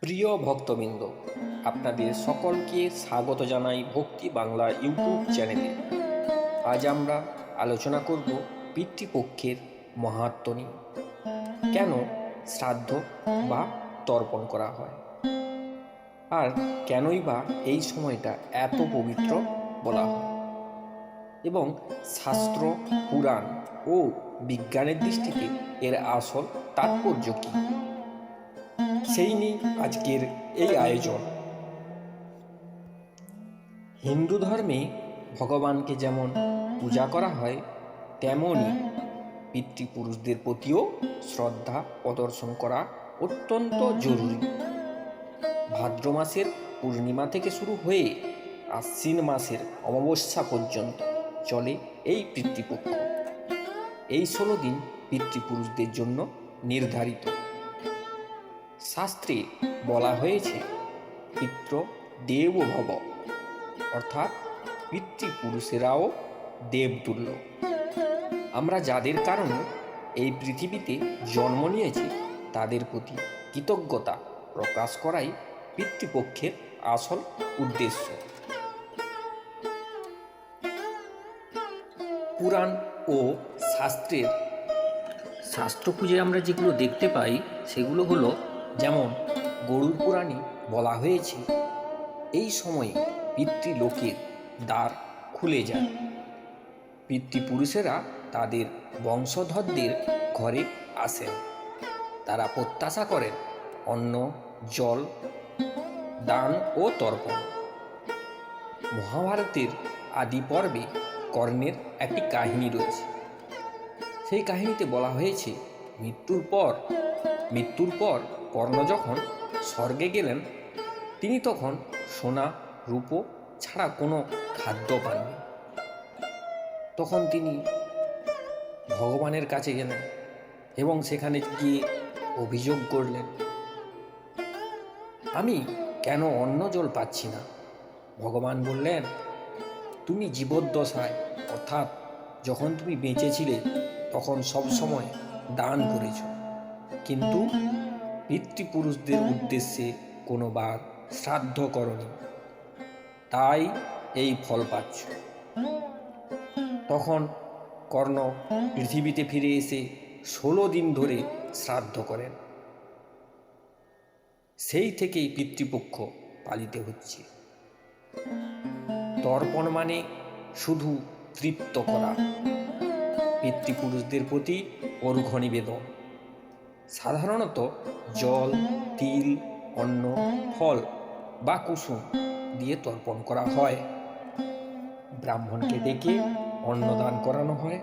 প্রিয় ভক্তবৃন্দ, আপনাদের সকলকে স্বাগত জানাই ভক্তি বাংলা ইউটিউব চ্যানেলে। আজ আমরা আলোচনা করব পিতৃপক্ষের মাহাত্ম নিয়ে। কেন শ্রাদ্ধ বা তর্পণ করা হয়? আর কেনই বা এই সময়টা এত পবিত্র বলা হয়? এবং শাস্ত্র, পুরাণ ও বিজ্ঞানের দৃষ্টিতে এর আসল তাৎপর্য কী? সেই নিয়ে আজকের এই আয়োজন। হিন্দু ধর্মে ভগবানকে যেমন পূজা করা হয় তেমনই পিতৃপুরুষদের প্রতিও শ্রদ্ধা প্রদর্শন করা অত্যন্ত জরুরি। ভাদ্র মাসের পূর্ণিমা থেকে শুরু হয়ে আশ্বিন মাসের অমাবস্যা পর্যন্ত চলে এই পিতৃপক্ষ। এই ষোলো দিন পিতৃপুরুষদের জন্য নির্ধারিত। শাস্ত্রে বলা হয়েছে, পিত্র দেব ভব। অর্থাৎ পিতৃপুরুষেরাও দেবতুল্য। আমরা যাদের কারণে এই পৃথিবীতে জন্ম নিয়েছি, তাদের প্রতি কৃতজ্ঞতা প্রকাশ করাই পিতৃপক্ষের আসল উদ্দেশ্য। পুরাণ ও শাস্ত্রের শাস্ত্র খুঁজে আমরা যেগুলো দেখতে পাই, সেগুলো হলো যেমন গরুর পুরাণে বলা হয়েছে, এই সময়ে পিতৃলোকের দ্বার খুলে যায়। পিতৃপুরুষেরা তাদের বংশধরদের ঘরে আসেন। তারা প্রত্যাশা করেন অন্ন, জল, দান ও তর্পণ। মহাভারতের আদি পর্বে কর্ণের একটি কাহিনী রয়েছে। সেই কাহিনীতে বলা হয়েছে, মৃত্যুর পর মৃত্যুর পর কর্ণ যখন স্বর্গে গেলেন, তিনি তখন সোনা, রূপো ছাড়া কোনো খাদ্য পাননি। তখন তিনি ভগবানের কাছে গেলেন এবং সেখানে গিয়ে অভিযোগ করলেন, আমি কেন অন্ন জল পাচ্ছি না? ভগবান বললেন, তুমি জীবদ্দশায়, অর্থাৎ যখন তুমি বেঁচেছিলে, তখন সব সময় দান করেছ। কিন্তু পিতৃপুরুষদের উদ্দেশ্যে কোনোবার শ্রাদ্ধ করনি তাই এই ফল পাচ্ছ। তখন কর্ণ পৃথিবীতে ফিরে এসে ষোলো দিন ধরে শ্রাদ্ধ করেন। সেই থেকেই পিতৃপক্ষ পালিত হচ্ছে। তর্পণ মানে শুধু তৃপ্ত করা। পিতৃপুরুষদের প্রতি অর্ঘ্য নিবেদন। সাধারণত জল, তিল, অন্ন, ফল বা কুসুম দিয়ে তর্পণ করা হয়। ব্রাহ্মণকে ডেকে অন্নদান করানো হয়।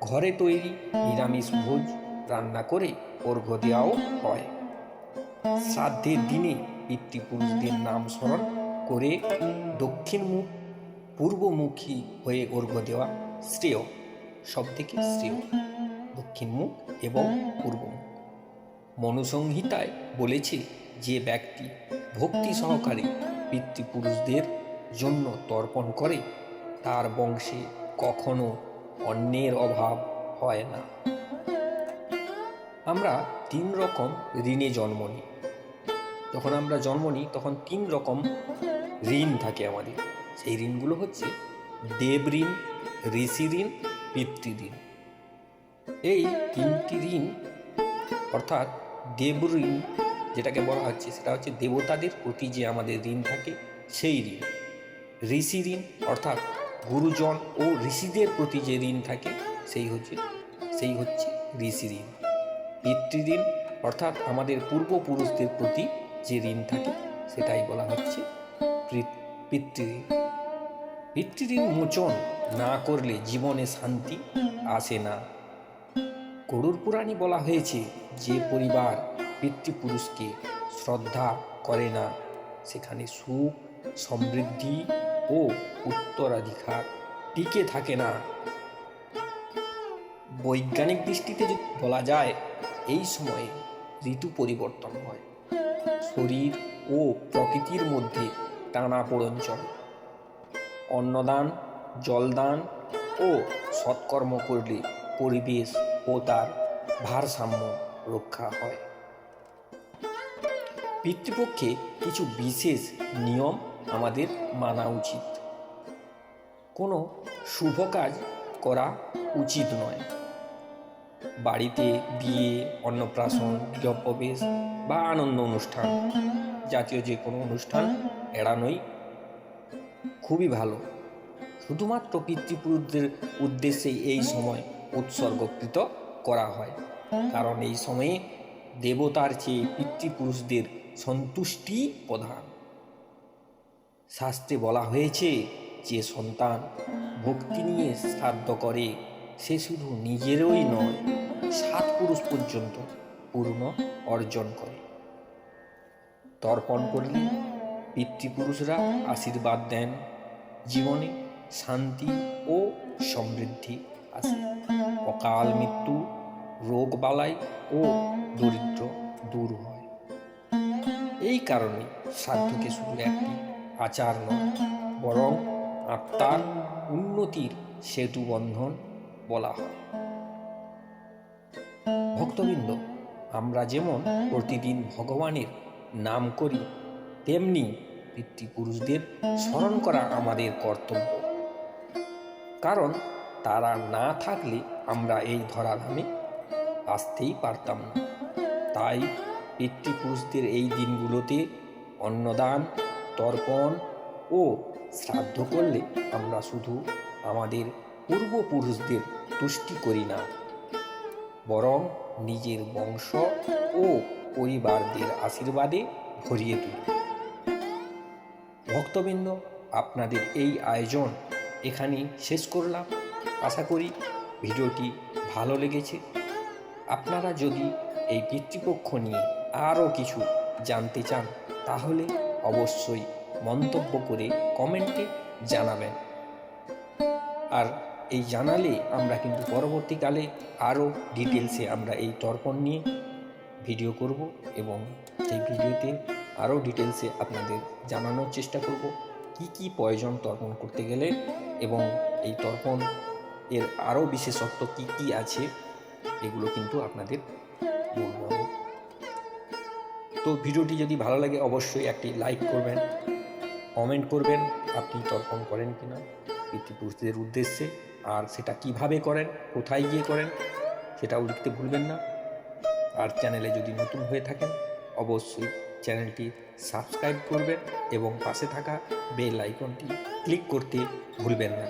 ঘরে তৈরি নিরামিষ ভোজ রান্না করে অর্ঘ্য দেওয়াও হয়। শ্রাদ্ধের দিনে পিতৃপুরুষদের নাম স্মরণ করে দক্ষিণ মুখ, পূর্বমুখী হয়ে অর্ঘ্য দেওয়া শ্রেয় সব থেকে শ্রেয়, দক্ষিণ মুখ এবং পূর্বমুখ। মনুসংহিতায় বলেছে যে ব্যক্তি ভক্তি সহকারে পিতৃপুরুষদের জন্য তর্পণ করে, তার বংশে কখনো অন্যের অভাব হয় না। আমরা তিন রকম ঋণে জন্ম নিই। যখন আমরা জন্ম নিই, তখন তিন রকম ঋণ থাকে আমাদের। সেই ঋণগুলো হচ্ছে দেব ঋণ, ঋষি ঋণ পিতৃঋণ এই তিনটি ঋণ অর্থাৎ দেব ঋণ যেটাকে বলা হচ্ছে, সেটা হচ্ছে দেবতাদের প্রতি যে আমাদের ঋণ থাকে, সেই ঋণ। ঋষি ঋণ, অর্থাৎ গুরুজন ও ঋষিদের প্রতি যে ঋণ থাকে, সেই হচ্ছে সেই হচ্ছে ঋষি ঋণ। পিতৃঋণ অর্থাৎ আমাদের পূর্বপুরুষদের প্রতি যে ঋণ থাকে, সেটাই বলা হচ্ছে পিতৃঋণ পিতৃঋণ মোচন না করলে জীবনে শান্তি আসে না। গরুর পুরাণে বলা হয়েছে যে পরিবার পিতৃপুরুষকে শ্রদ্ধা করে না, সেখানে সুখ, সমৃদ্ধি ও উত্তরাধিকার টিকে থাকে না। বৈজ্ঞানিক দৃষ্টিতে যদি বলা যায়, এই সময়ে ঋতু পরিবর্তন হয়। শরীর ও প্রকৃতির মধ্যে টানা পোড়ন চলে অন্নদান, জলদান ও সৎকর্ম করলে পরিবেশ ও তার ভারসাম্য রক্ষা হয়। পিতৃপক্ষে কিছু বিশেষ নিয়ম আমাদের মানা উচিত। কোনো শুভ কাজ করা উচিত নয়। বাড়িতে বিয়ে, অন্নপ্রাশন, গৃহপ্রবেশ বা আনন্দ অনুষ্ঠান, জাতীয় যে কোনো অনুষ্ঠান এড়ানোই খুবই ভালো। শুধুমাত্র পিতৃপুরুষদের উদ্দেশ্যে এই সময় উৎসর্গকৃত করা হয়। কারণ এই সময়ে দেবতার চেয়ে পিতৃপুরুষদের সন্তুষ্টি প্রধান। শাস্ত্রে বলা হয়েছে, যে সন্তান ভক্তি নিয়ে শ্রাদ্ধ করে, সে শুধু নিজেরই নয়, সাত পুরুষ পর্যন্ত পূর্ণ অর্জন করে। তর্পণ করলে পিতৃপুরুষরা আশীর্বাদ দেন, জীবনে শান্তি ও সমৃদ্ধি আসে। অকাল মৃত্যু রোগ বালাই ও দরিদ্র দূর হয়। এই কারণে শ্রাদ্ধকে শুধু একটি আচার নয়, বরং আত্মার উন্নতির সেতু বন্ধন বলা হয়। ভক্তবৃন্দ, আমরা যেমন প্রতিদিন ভগবানের নাম করি, তেমনি পিতৃপুরুষদের স্মরণ করা আমাদের কর্তব্য। কারণ তারা না থাকলে আমরা এই ধরাধামে আসতেই পারতাম না। তাই পিতৃপুরুষদের এই দিনগুলোতে অন্নদান, তর্পণ ও শ্রাদ্ধ করলে আমরা শুধু আমাদের পূর্বপুরুষদের তুষ্টি করি না, বরং নিজের বংশ ও পরিবারদের আশীর্বাদে ভরিয়ে তুলি। ভক্তবৃন্দ, আপনাদের এই আয়োজন এখানেই শেষ করলাম। আশা করি ভিডিওটি ভালো লেগেছে। আপনারা যদি এই পিতৃপক্ষ নিয়ে আরও কিছু জানতে চান, তাহলে অবশ্যই মন্তব্য করে কমেন্টে জানাবেন। আর এই জানালে আমরা কিন্তু পরবর্তীকালে আরও ডিটেলসে আমরা এই তর্পণ নিয়ে ভিডিও করব এবং সেই ভিডিওতে আরও ডিটেলসে আপনাদের জানানোর চেষ্টা করব, কি কি প্রয়োজন তর্পণ করতে গেলে এবং এই তর্পণ এর আরও বিশেষত্ব কি কি আছে এগুলো কিন্তু আপনাদের তো ভিডিওটি যদি ভালো লাগে, অবশ্যই একটি লাইক করবেন কমেন্ট করবেন, আপনি তর্পণ করেন কি কিনা পিতৃপুরুষদের উদ্দেশ্যে, আর সেটা কীভাবে করেন, কোথায় গিয়ে করেন, সেটাও লিখতে ভুলবেন না। আর চ্যানেলে যদি নতুন হয়ে থাকেন, অবশ্যই চ্যানেলটি সাবস্ক্রাইব করবেন এবং পাশে থাকা বেল আইকনটি ক্লিক করতে ভুলবেন না।